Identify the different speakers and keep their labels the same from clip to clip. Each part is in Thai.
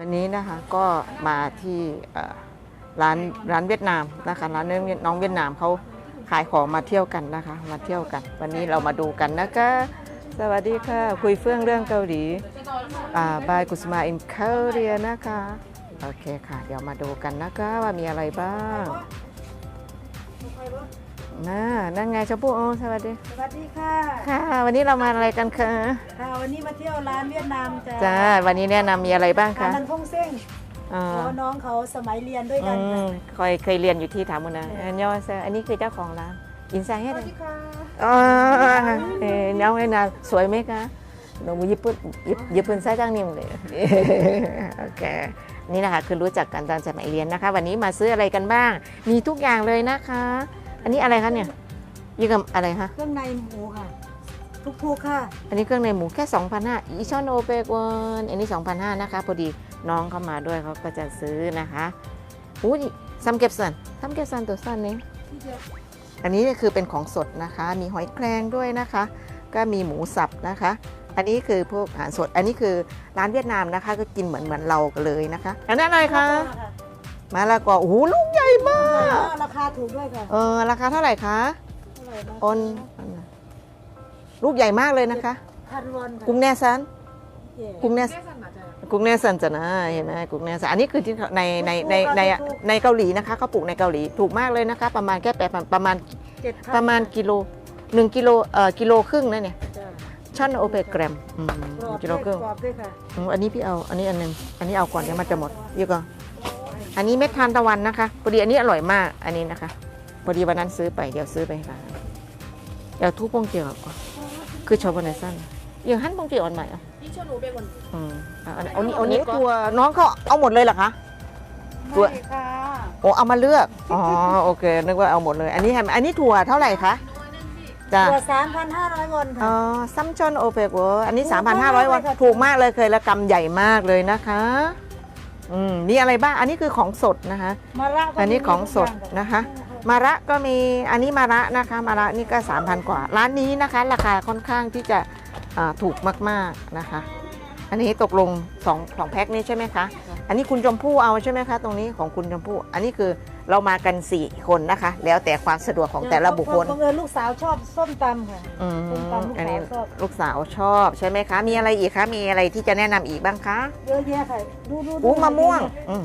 Speaker 1: วันนี้นะคะก็มาที่ร้านร้านเวียดนามนะคะร้านน้องเวียดนามเขาขายของมาเที่ยวกันนะคะ มาเที่ยวกัน วันนี้เรามาดูกันนะคะ สวัสดีค่ะ คุยเฟื่องเรื่องเกาหลีอ่าบายกุสมาอินเกาเรียนะคะ โอเคค่ะ เดี๋ยวมาดูกันนะคะว่ามีอะไรบ้าง น่านั่นไงชมพู่โอ้สวัสดี
Speaker 2: สวัสดีค่ะ
Speaker 1: ค่ะ วันนี้เรามาอะไรกันคะ
Speaker 2: ค่ะวันนี้มาเที่ยวร้านเวียดนามจ้า
Speaker 1: จ้าวันนี้แนะนำมีอะไรบ้าง
Speaker 2: อัน
Speaker 1: คะ
Speaker 2: นั้นพงเซ้ง
Speaker 1: อ่า
Speaker 2: เพราะน้องเขาสมัยเรียนด้วย
Speaker 1: อื
Speaker 2: กันค่ะ
Speaker 1: มเคยเคยเรียนอยู่ที่ถามุนะอันยอเซอันนี้คือเจ้าของร้านอินไซเฮด
Speaker 2: ค่ะ
Speaker 1: อ๋อเอ้น้องไอ้นาสวยไหมคะหนูญี่ปุ่นญี่ปุ่นไส้จ้างนิ่มเลยโอเคนี่นะคะคือรู้จักกันตอนสมัยเรียนนะคะ วันนี้มาซื้ออะไรกันบ้าง มีทุกอย่างเลยนะคะ อันนี้อะไรคะเนี่ยยี่กับอะไรคะ
Speaker 2: เครื่องในหมูค่ะ ทุกๆค่ะ
Speaker 1: อันนี้เครื่องในหมูแค่2,500อีชอนโอเปกวนอันนี้2,500นะคะพอดีน้องเข้ามาด้วยเขาก็จะซื้อนะคะอู้ยซัมเก็บสันซัมเก็บสันตัวสั้นนี้
Speaker 2: ที่จะ
Speaker 1: อันนี้คือเป็นของสดนะคะ มีหอยแครงด้วยนะคะ ก็มีหมูสับนะคะ อันนี้คือพวกอาหารสด อันนี้คือร้านเวียดนามนะคะ ก็กินเหมือนเหมือนเรากันเลยนะคะ อันนั้นอะไรคะ มาละกอโอ้โหลูกใหญ่มาก
Speaker 2: ราคาถูกด้วยค่ะ
Speaker 1: เออราคาเท่าไหร่คะ
Speaker 2: เท่าไหร่นะ
Speaker 1: ออนลูกใหญ่มากเลยนะคะ
Speaker 2: พันวอนค่ะ
Speaker 1: กุ้งแน่ซัน
Speaker 2: เย่
Speaker 1: กุ้งแน่กุ้งแน่ซันจะนะเห็นไหมกุ้งแน่ซันอันนี้คือที่ในในในในในเกาหลีนะคะเขาปลูกในเกาหลีถูกมากเลยนะคะ ประมาณแค่แปดประมาณ
Speaker 2: เจ็ดพัน
Speaker 1: ประมาณกิโลหนึ่งกิโลเอ่อกิโลครึ่งนะเนี่ย
Speaker 2: จ้ะ
Speaker 1: ชั่นโอเปกรัมอืม
Speaker 2: กรอบ
Speaker 1: กิโล
Speaker 2: ด้วย
Speaker 1: ครึ่ง
Speaker 2: กรอบด้วยค่ะ
Speaker 1: อืมอันนี้พี่เอาอันนี้อันหนึงอันนี้เอาก่อนเดี๋ยวมันจะหมดเดี๋ยวก่อน อันนี้เม็ดทานตะวันนะคะพอดีอันนี้อร่อยมากอันนี้นะคะพอดีวันนั้นซื้อไปเดี๋ยวซื้อไปค่ะเดี๋ยวทุบปงเจียวก่อนคือชอบวันไหนสั้นอย่างหั่นปงเจียวอันใหม่อะ
Speaker 2: 2,500
Speaker 1: อืมอะอันเอานี้เอานี้ตัวน้องเขาเอาหมดเลยเหรอคะตัว
Speaker 2: ไม่ค่ะ
Speaker 1: โอ้เอามาเลือกอ๋อโอเคนึกว่าเอาหมดเลย อันนี้ให้อันนี้ถั่วเท่าไหร่คะจ้ะ
Speaker 2: ตัว3,500วอน
Speaker 1: อ๋
Speaker 2: ค่ะ
Speaker 1: อซัมชอนโอเปกเวอร์อันนี้
Speaker 2: ถูกมาก
Speaker 1: 3,500วัน
Speaker 2: เลยค่ะ
Speaker 1: ถูกมากเลยเคยละกำใหญ่มากเลยนะคะ อืมนี่อะไรบ้าง อันนี้คือของสดนะคะ
Speaker 2: มาระก็
Speaker 1: อันนี้ของสด
Speaker 2: มีทุกอย่าง
Speaker 1: นะคะ มาระก็มี อันนี้มาระนะคะ มาระนี่ก็ 3,000 กว่า ร้านนี้นะคะ ราคาค่อนข้างที่จะอ่าถูกมากๆนะคะ อันนี้ตกลง2องสองแพ็คนี้ใช่ไหมคะ อันนี้คุณชมพู่เอาใช่ไหมคะ ตรงนี้ของคุณชมพู่ อันนี้คือ เรามากัน 4 คนนะคะ แล้วแต่ความสะดวกของแต่ละบุคคล
Speaker 2: บังเอิญลูกสาวชอบส้มตำค่ะ
Speaker 1: อืม
Speaker 2: ส้มตำลูก
Speaker 1: อัน
Speaker 2: สา
Speaker 1: นี้
Speaker 2: วชอบ
Speaker 1: ลูกสาวชอบใช่ไหมคะ มีอะไรอีกคะ มีอะไรที่จะแนะนำอีกบ้างคะ
Speaker 2: เยอะแยะค่ะดูดูดู
Speaker 1: อู้มะม่วงอืม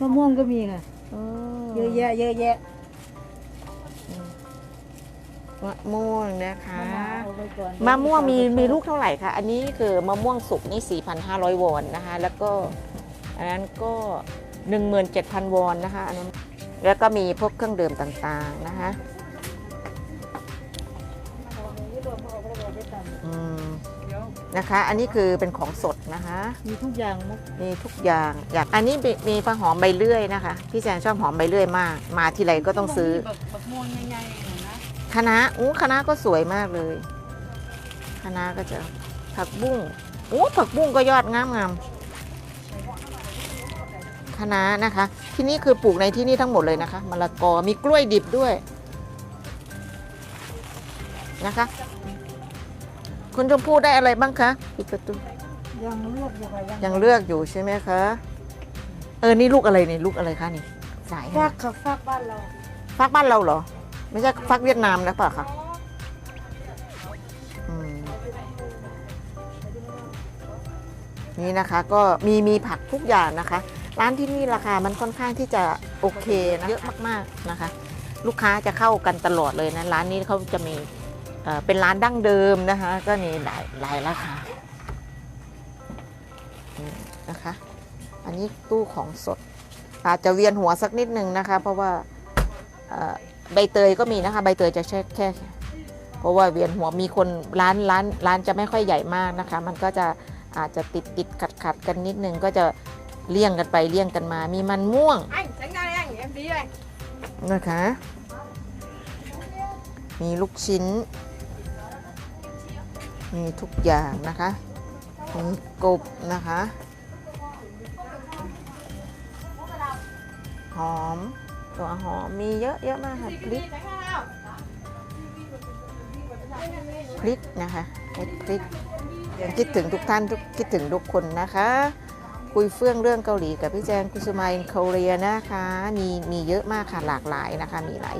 Speaker 2: มะม่วงก็มีค่ะ
Speaker 1: อืม
Speaker 2: เยอะแยะ เยอะแยะ
Speaker 1: มะม่วงนะคะ
Speaker 2: เอาไว้ก่อน
Speaker 1: มะม่วงมีมีลูกเท่าไหร่คะ อันนี้คือมะม่วงสุกนี่ 4,500 วอนนะคะ แล้วก็ อันนั้นก็ 17,000 วอนนะคะ อันนั้น แล้วก็มีพวกเครื่องดื่มต่างๆนะคะ
Speaker 2: เอาไว้รวมเอาไว้รวมไว้ตำ
Speaker 1: อืมนะคะ อันนี้คือเป็นของสดนะคะ
Speaker 2: มีทุกอย่างมั้ง
Speaker 1: มีทุกอย่างอยากอันนี้มีมีปลาหอมใบเลื่อยนะคะ พี่แซนชอบหอมใบเลื่อยมาก มาทีไรก็ต้องซื้อ
Speaker 2: แบบแบบม่วงใหญ่ๆนะ
Speaker 1: คณะอู้คณะก็สวยมากเลยคณะก็จะผักบุ้งอู้ผักบุ้งก็ยอดงามงาม คณะนะคะ ที่นี่คือปลูกในที่นี่ทั้งหมดเลยนะคะมะละกอมีกล้วยดิบด้วยนะคะ คุณชมพู่ได้อะไรบ้างคะปิดประตู
Speaker 2: ยังเลือกอยู่ค่ะยัง
Speaker 1: ยังเลือกอยู่ใช่ไหมคะเออนี่ลูกอะไรนี่ลูกอะไรคะนี่สาย
Speaker 2: ฟักค่ะฟักบ้านเรา
Speaker 1: ฟักบ้านเราเหรอ ไม่ใช่ฟักเวียดนามนะเปล่ะคะอืมนี่นะคะก็มีมีผักทุกอย่างนะคะ ร้านที่นี่ราคามันค่อนข้างที่จะโอเคนะเยอะมากๆนะคะ ลูกค้าจะเข้ากันตลอดเลยนะร้านนี้เขาจะมีเป็นร้านดั้งเดิมนะคะ ก็มีหลายหลายราคานะคะ อันนี้ตู้ของสด อาจจะเวียนหัวสักนิดนึงนะคะ เพราะว่าใบเตยก็มีนะคะ ใบเตยจะแค่แค่เพราะว่าเวียนหัวมีคนร้านร้านร้านจะไม่ค่อยใหญ่มากนะคะ มันก็จะอาจจะติดติดขัดขัดกันนิดนึงก็จะ เลี่ยงกันไปเลี่ยงกันมา มีมันม่วง
Speaker 2: anh tránh ra đây anh em tí đây
Speaker 1: นะคะ มีลูกชิ้น มีทุกอย่างนะคะ มีกบนะคะ หอม ตัวหอม มีเยอะเยอะมากค่ะพริกพริกนะคะเม็ดพริกยังคิดถึงทุกท่านทุกคิดถึงทุกคนนะคะ คุยเฟื่องเรื่องเกาหลีกับพี่แจงกุสุมาอินโคเรีนะคะ มีมีเยอะมากค่ะหลากหลายนะคะ มีหลาย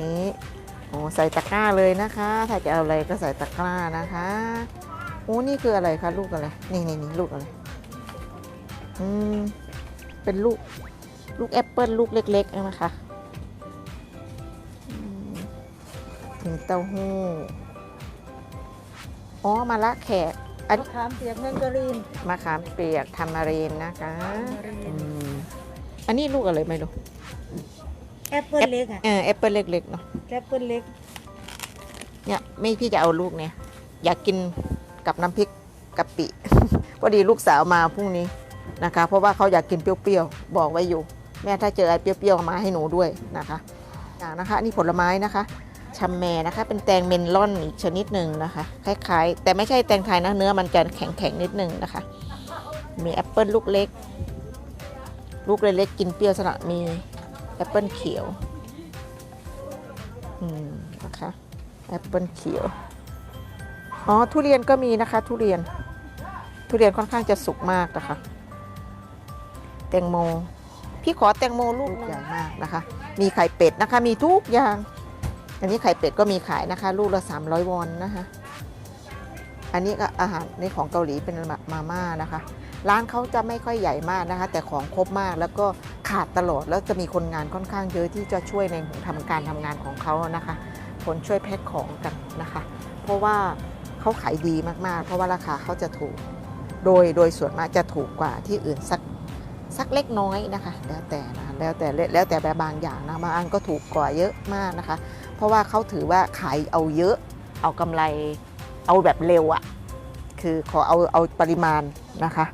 Speaker 1: นี้โอ้ใส่ตะกร้าเลยนะคะ ถ้าจะเอาอะไรก็ใส่ตะกร้านะคะโอ้นี่คืออะไรคะลูกอะไรนี่นี่นี่ลูกอะไรอืมเป็นลูกลูกแอปเปิลลูกเล็กๆใช่ไหมคะมถึงเต้าหู้อ๋อมาละแขก อัน
Speaker 2: มะขามเปียกแมงกะรีน
Speaker 1: มะขามเปียกทามารีนนะคะ
Speaker 2: ทามารีน
Speaker 1: อืมอันนี้ลูกอะไรไม่รู้
Speaker 2: แอปเปิลเล็กอะ
Speaker 1: เออแอปเปิลเล็กๆเนาะ
Speaker 2: แอปเปิลเล็ก
Speaker 1: เนี่ยไม่พี่จะเอาลูกเนี่ย อยากกินกับน้ำพริกกะปิพอดีลูกสาวมาพรุ่งนี้นะคะ เพราะว่าเขาอยากกินเปรี้ยวๆบอกไว้อยู่ แม่ถ้าเจออะไรเปรี้ยวๆมาให้หนูด้วยนะคะอย่างนะคะนี่ผลไม้นะคะ ชัมแมนะคะ เป็นแตงเมลอนอีกชนิดหนึ่งนะคะ คล้ายๆ แต่ไม่ใช่แตงไทยนะ เนื้อมันจะแข็งๆนิดนึงนะคะ มีแอปเปิลลูกเล็ก ลูกเล็กๆกินเปรี้ยวสนะมีแอปเปิลเขียว อืมนะคะแอปเปิลเขียว อ๋อ ทุเรียนก็มีนะคะ ทุเรียน ทุเรียนค่อนข้างจะสุกมากนะคะ แตงโม พี่ขอแตงโมลูกใหญ่มากนะคะ มีไข่เป็ดนะคะ มีทุกอย่าง อันนี้ไข่เป็ดก็มีขายนะคะ ลูกละ 300 วอนนะคะ อันนี้ก็อาหารในของเกาหลีเป็นแบบมาม่านะคะ ร้านเขาจะไม่ค่อยใหญ่มากนะคะ แต่ของครบมากแล้วก็ขาดตลอดแล้วจะมีคนงานค่อนข้างเยอะที่จะช่วยในทำการทำงานของเขานะคะ คนช่วยแพ็คของกันนะคะ เพราะว่าเขาขายดีมากๆ เพราะว่าราคาเขาจะถูก โดยโดยส่วนมากจะถูกกว่าที่อื่นสัก สักเล็กน้อยนะคะ แล้วแต่นะแล้วแต่แล้วแต่แบบบางอย่างนะบางอันก็ถูกกว่าเยอะมากนะคะ เพราะว่าเขาถือว่าขายเอาเยอะ เอากำไรเอาแบบเร็วอะคือขอเอาเอาปริมาณนะคะ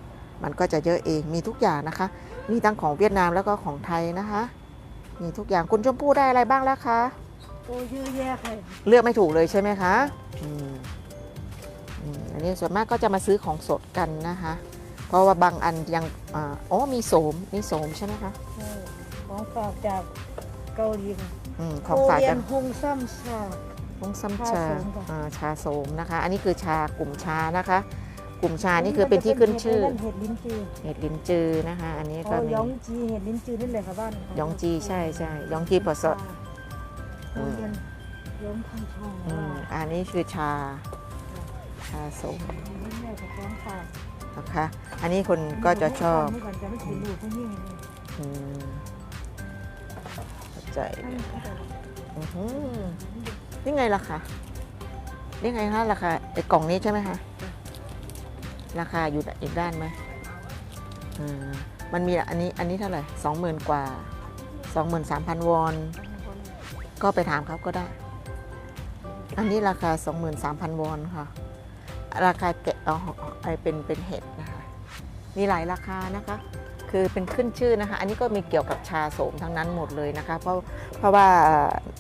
Speaker 1: มันก็จะเยอะเองมีทุกอย่างนะคะ มีทั้งของเวียดนามแล้วก็ของไทยนะคะมีทุกอย่างคุณชมพู่ได้อะไรบ้างแล้วคะ
Speaker 2: โอ้เยอะแยะค่ะ
Speaker 1: เลือกไม่ถูกเลยใช่ไหมคะอืมอืมอันนี้ส่วนมากก็จะมาซื้อของสดกันนะคะ เพราะว่าบางอันยังอาอ๋อมีโสมมีโสมใช่ไหมคะ
Speaker 2: ใช่ของฝากจากเกาหลีค่ะ
Speaker 1: อืมของฝาก
Speaker 2: โเรีย
Speaker 1: กันน
Speaker 2: ฮงซัมชา
Speaker 1: ฮงซัม
Speaker 2: ชา
Speaker 1: ชา
Speaker 2: โสมค่ะ
Speaker 1: อ่าชาโสมนะคะ อันนี้คือชากลุ่มชานะคะ กลุ่มชานี่คือเป็นที่ขึ้นชื่อ
Speaker 2: เห็ดลิ้นจี
Speaker 1: เห็ดลินจือนะคะ อันนี้ก็
Speaker 2: โอ้
Speaker 1: มี
Speaker 2: ยองจีเห็ดลิ้นจีนี่เลยค่ะบ้าน
Speaker 1: ยองจีใช่ใช่ยองจีพอสด
Speaker 2: โอ้ยยองคันทอง
Speaker 1: อืมอันนี้คือชาชาโสม
Speaker 2: นะ
Speaker 1: คะ อันนี้คนก็จะชอบ
Speaker 2: อืมเข้า
Speaker 1: ใจ
Speaker 2: เลย
Speaker 1: อื้อหือนี่ไงราคานี่ไงคะราคาไอ้กล่องนี้ใช่ไหมคะ ราคาอยู่อีกด้านไหมอ่ามันมีอันนี้อันนี้เท่าไหร่สองหมื่นกว่าสองหมื่นสามพันวอน ก็ไปถามเขาก็ได้ อันนี้ราคา 23,000 วอนค่ะ ราคาแกะเอไอเป็นเป็นเห็ดนะคะมีหลายราคานะคะ คือเป็นขึ้นชื่อนะคะ อันนี้ก็มีเกี่ยวกับชาโสมทั้งนั้นหมดเลยนะคะ เพราะเพราะว่า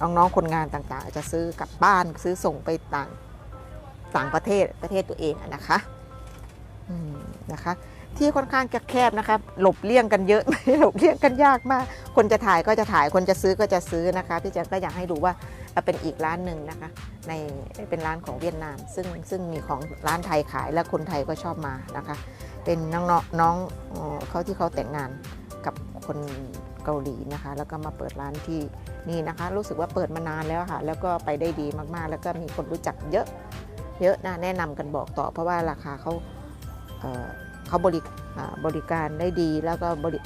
Speaker 1: น้องๆคนงานต่างๆ จะซื้อกลับบ้านซื้อส่งไปต่างต่างประเทศประเทศตัวเองนะคะนะคะ ที่ค่อนข้างจะแคบนะคะหลบเลี่ยงกันเยอะ หลบเลี่ยงกันยากมาก คนจะถ่ายก็จะถ่ายคนจะซื้อก็จะซื้อนะคะพี่แจ๊คก็อยากให้ดูว่าเป็นอีกร้านหนึ่งนะคะ ในเป็นร้านของเวียดนาม ซึ่งซึ่งมีของร้านไทยขายและคนไทยก็ชอบมานะคะ เป็นน้องน้ององเอ่อเขาที่เขาแต่งงานกับคนเกาหลีนะคะ แล้วก็มาเปิดร้านที่นี่นะคะ รู้สึกว่าเปิดมานานแล้วค่ะ แล้วก็ไปได้ดีมากๆ แล้วก็มีคนรู้จักเยอะเยอะนะแนะนำกันบอกต่อ เพราะว่าราคาเขา เขาบริบริการได้ดีแล้วก็บริ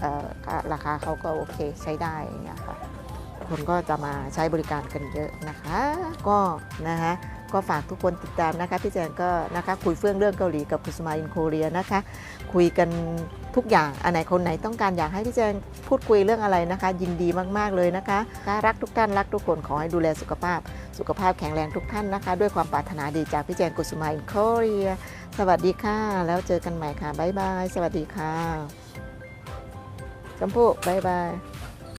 Speaker 1: ราคาเขาก็โอเคใช้ได้เงี้ยค่ะคนก็จะมาใช้บริการกันเยอะนะคะ ก็นะคะก็ฝากทุกคนติดตามนะคะพี่แจนก็นะคะคุยเฟื่องเรื่องเกาหลีกับคุณสมาอินโคเรียนะคะ คุยกันทุกอย่างอันไหนคนไหนต้องการอยากให้พี่แจงพูดคุยเรื่องอะไรนะคะ ยินดีมากๆเลยนะคะค่ะรักทุกท่านรักทุกคนขอให้ดูแลสุขภาพ สุขภาพแข็งแรงทุกท่านนะคะ ด้วยความปรารถนาดีจากพี่แจงกุสุมาอินโคเรีย สวัสดีค่ะ แล้วเจอกันใหม่ค่ะ บ๊ายบาย สวัสดีค่ะชมพู่บ๊ายบาย